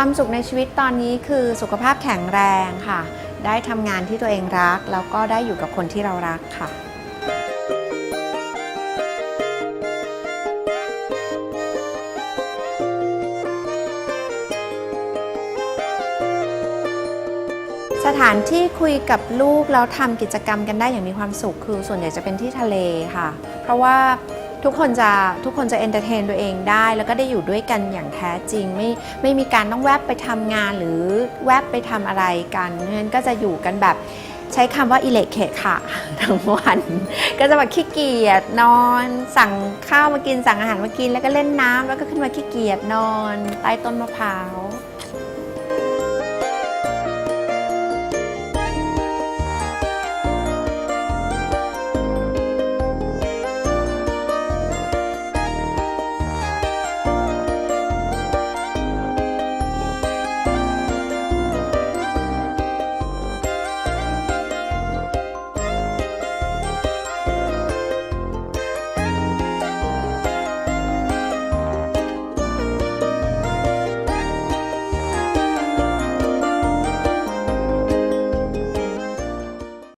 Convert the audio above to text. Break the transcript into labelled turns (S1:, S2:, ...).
S1: ความสุขในชีวิตตอนนี้คือสุขภาพแข็งแรงค่ะ ได้ทำงานที่ตัวเองรัก แล้วก็ได้อยู่กับคนที่เรารักค่ะสถานที่คุยกับลูกแล้วทำกิจกรรมกันได้อย่างมีความสุขคือส่วนใหญ่จะเป็นที่ทะเลค่ะ เพราะว่า ทุกคนจะทุกคนจะเอนเตอร์เทนตัวเองได้ แล้วก็ได้อยู่ด้วยกันอย่างแท้จริง ไม่ไม่มีการต้องแวบไปทำงานหรือแวบไปทำอะไรกันเพราะฉะนั้นก็จะอยู่กันแบบใช้คำว่าอิเล็กเคค่ะทั้งวัน ก็จะแบบขี้เกียจนอน สั่งข้าวมากินสั่งอาหารมากิน แล้วก็เล่นน้ำแล้วก็ขึ้นมาขี้เกียจนอน ใต้ต้นมะพร้าว